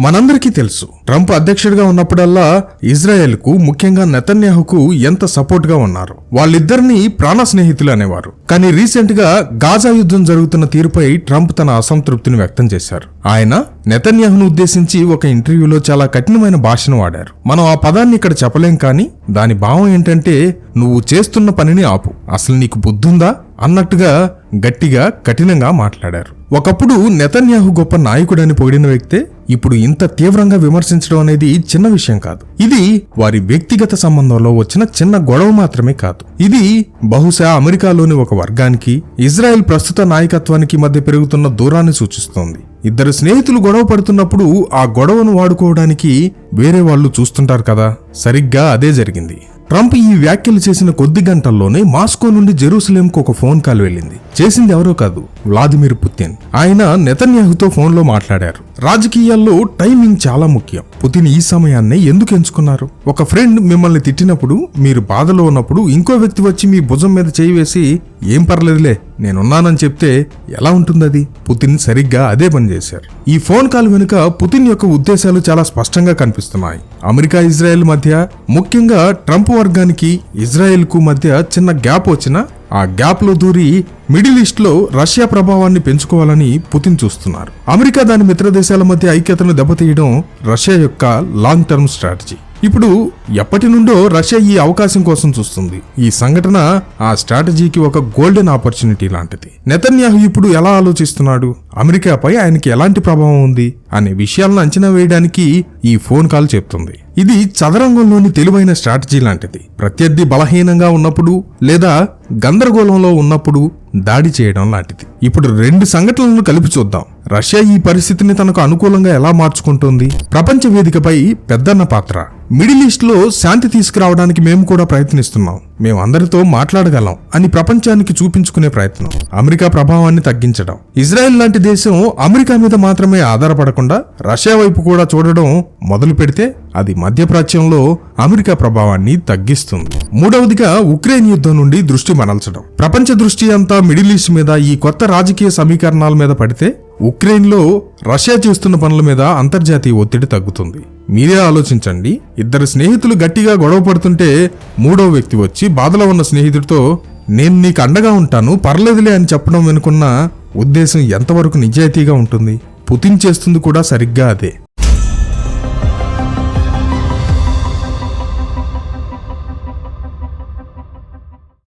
మనందరికీ తెలుసు ట్రంప్ అధ్యక్షుడిగా ఉన్నప్పుడల్లా ఇజ్రాయెల్కు ముఖ్యంగా నెతన్యాహుకు ఎంత సపోర్ట్గా ఉన్నారు. వాళ్ళిద్దరిని ప్రాణ స్నేహితులు అనేవారు. కానీ రీసెంట్గా గాజా యుద్ధం జరుగుతున్న తీరుపై ట్రంప్ తన అసంతృప్తిని వ్యక్తం చేశారు. ఆయన నెతన్యాహును ఉద్దేశించి ఒక ఇంటర్వ్యూలో చాలా కఠినమైన భాషను వాడారు. మనం ఆ పదాన్ని ఇక్కడ చెప్పలేం కానీ దాని భావం ఏంటంటే నువ్వు చేస్తున్న పనిని ఆపు. అసలు నీకు బుద్ధుందా? అన్నట్టుగా గట్టిగా కఠినంగా మాట్లాడారు. ఒకప్పుడు నెతన్యాహు గొప్ప నాయకుడని పొగిడిన వ్యక్తే ఇప్పుడు ఇంత తీవ్రంగా విమర్శించడం అనేది చిన్న విషయం కాదు. ఇది వారి వ్యక్తిగత సంబంధంలో వచ్చిన చిన్న గొడవ మాత్రమే కాదు. ఇది బహుశా అమెరికాలోని ఒక వర్గానికి ఇజ్రాయెల్ ప్రస్తుత నాయకత్వానికి మధ్య పెరుగుతున్న దూరాన్ని సూచిస్తోంది. ఇద్దరు స్నేహితులు గొడవ పడుతున్నప్పుడు ఆ గొడవను వాడుకోవడానికి వేరే వాళ్ళు చూస్తుంటారు కదా? సరిగ్గా అదే జరిగింది. ట్రంప్ ఈ వ్యాఖ్యలు చేసిన కొద్ది గంటల్లోనే మాస్కో నుండి జెరూసలేంకు ఒక ఫోన్ కాల్ వెళ్ళింది. చేసింది ఎవరో కాదు వ్లాదిమిర్ పుతిన్. ఆయన నెతన్యాహుతో ఫోన్లో మాట్లాడారు. రాజకీయాల్లో టైమింగ్ చాలా ముఖ్యం. పుతిన్ ఈ సమయాన్నే ఎందుకు ఎంచుకున్నారు? ఒక ఫ్రెండ్ మిమ్మల్ని తిట్టినప్పుడు మీరు బాధలో ఉన్నప్పుడు ఇంకో వ్యక్తి వచ్చి మీ భుజం మీద చేయి వేసి ఏం పర్లేదులే నేనున్నానని చెప్తే ఎలా ఉంటుందది? పుతిన్ సరిగ్గా అదే పని చేశారు. ఈ ఫోన్ కాల్ వెనుక పుతిన్ యొక్క ఉద్దేశాలు చాలా స్పష్టంగా కనిపిస్తున్నాయి. అమెరికా ఇజ్రాయెల్ మధ్య ముఖ్యంగా ట్రంప్ వర్గానికి ఇజ్రాయెల్కు మధ్య చిన్న గ్యాప్ వచ్చినా ఆ గ్యాప్లో దూరి మిడిల్ ఈస్ట్లో రష్యా ప్రభావాన్ని పెంచుకోవాలని పుతిన్ చూస్తున్నారు. అమెరికా దాని మిత్ర దేశాల మధ్య ఐక్యతను దెబ్బతీయడం రష్యా యొక్క లాంగ్ టర్మ్ స్ట్రాటజీ. ఇప్పుడు ఎప్పటి నుండో రష్యా ఈ అవకాశం కోసం చూస్తుంది. ఈ సంఘటన ఆ స్ట్రాటజీకి ఒక గోల్డెన్ ఆపర్చునిటీ లాంటిది. నెతన్యాహు ఇప్పుడు ఎలా ఆలోచిస్తున్నాడు? అమెరికాపై ఆయనకి ఎలాంటి ప్రభావం ఉంది? అనే విషయాలను అంచనా వేయడానికి ఈ ఫోన్ కాల్ చెప్తుంది. ఇది చదరంగంలోని తెలివైన స్ట్రాటజీ లాంటిది. ప్రత్యర్థి బలహీనంగా ఉన్నప్పుడు లేదా గందరగోళంలో ఉన్నప్పుడు దాడి చేయడం లాంటిది. ఇప్పుడు రెండు సంఘటనలను కలిపి చూద్దాం. రష్యా ఈ పరిస్థితిని తనకు అనుకూలంగా ఎలా మార్చుకుంటోంది? ప్రపంచ వేదికపై పెద్దన్న పాత్ర. మిడిల్ ఈస్ట్లో శాంతి తీసుకురావడానికి మేము కూడా ప్రయత్నిస్తున్నాం. మేము అందరితో మాట్లాడగలం అని ప్రపంచానికి చూపించుకునే ప్రయత్నం. అమెరికా ప్రభావాన్ని తగ్గించడం. ఇజ్రాయెల్ లాంటి దేశం అమెరికా మీద మాత్రమే ఆధారపడకుండా రష్యా వైపు కూడా చూడడం మొదలు పెడితే అది మధ్యప్రాచ్యంలో అమెరికా ప్రభావాన్ని తగ్గిస్తుంది. మూడవదిగా ఉక్రెయిన్ యుద్ధం నుండి దృష్టి మరల్చడం. ప్రపంచ దృష్టి అంతా మిడిల్ ఈస్ట్ మీద ఈ కొత్త రాజకీయ సమీకరణాల మీద పడితే ఉక్రెయిన్లో రష్యా చేస్తున్న పనుల మీద అంతర్జాతీయ ఒత్తిడి తగ్గుతుంది. మీరే ఆలోచించండి. ఇద్దరు స్నేహితులు గట్టిగా గొడవ పడుతుంటే మూడో వ్యక్తి వచ్చి బాధలో ఉన్న స్నేహితుడితో నేను నీకు అండగా ఉంటాను పర్లేదులే అని చెప్పడం వెనుకున్న ఉద్దేశం ఎంతవరకు నిజాయితీగా ఉంటుంది? పుతిన్ చేస్తుంది కూడా సరిగ్గా అదే.